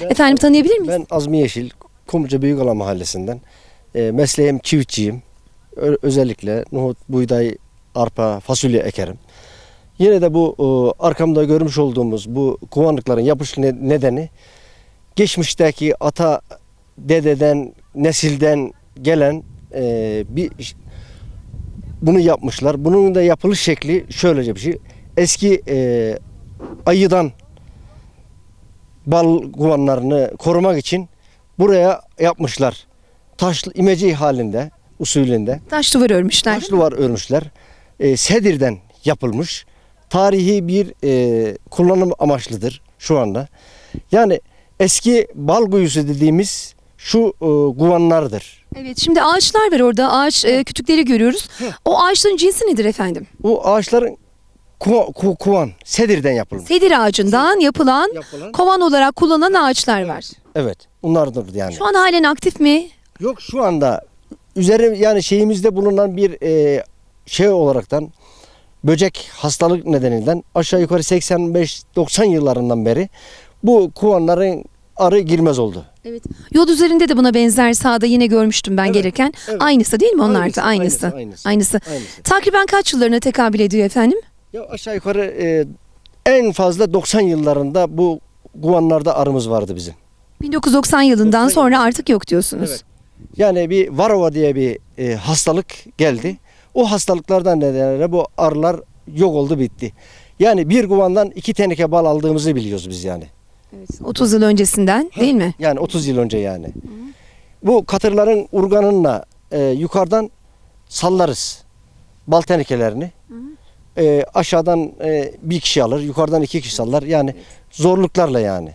Efendim tanıyabilir miyiz? Ben Azmi Yeşil, Kumluca Büyükala Mahallesi'nden. E, mesleğim çiftçiyim. Ö- özellikle nohut, buğday, arpa, fasulye ekerim. Yine de bu e, arkamda görmüş olduğumuz bu kovanlıkların yapış ne- nedeni geçmişteki ata dededen, nesilden gelen e, bir bunu yapmışlar. Bunun da yapılış şekli şöylece bir şey. Eski e, ayıdan bal kovanlarını korumak için buraya yapmışlar. Taşlı imece halinde, usulünde. Taş duvar örmüşler. Taş duvar örmüşler. E, sedirden yapılmış. Tarihi bir e, kullanım amaçlıdır şu anda. Yani eski bal kuyusu dediğimiz şu e, kuvanlardır. Evet şimdi ağaçlar var orada. Ağaç e, kütükleri görüyoruz. O ağaçların cinsi nedir efendim? Bu ağaçların kuva- ku- kuvan, sedirden yapılmış. Sedir ağacından yapılan Yapılan. kovan olarak kullanılan ağaçlar var. Evet, bunlardır yani. Şu an halen aktif mi? Yok şu anda üzeri yani şeyimizde bulunan bir e, şey olaraktan böcek hastalık nedeninden aşağı yukarı 85-90 yıllarından beri bu kovanların arı girmez oldu. Evet. Yol üzerinde de buna benzer sahada yine görmüştüm ben gelirken. evet. Aynısı değil mi onlar da? Aynısı. aynısı, aynısı. Aynısı. Aynısı. Takriben kaç yıllarına tekabül ediyor efendim? Ya aşağı yukarı e, en fazla 90 yıllarında bu kovanlarda arımız vardı bizim. 1990 yılından 90 sonra artık yok diyorsunuz. Evet. Yani bir varova diye bir e, hastalık geldi. O hastalıklardan nedeniyle bu arılar yok oldu bitti. Yani bir kovandan iki teneke bal aldığımızı biliyoruz biz yani. 30 yıl öncesinden değil mi? Yani 30 yıl önce yani. Bu katırların urganınla e, yukarıdan sallarız bal tenekelerini. E, aşağıdan e, bir kişi alır, yukarıdan iki kişi sallar. Yani zorluklarla yani.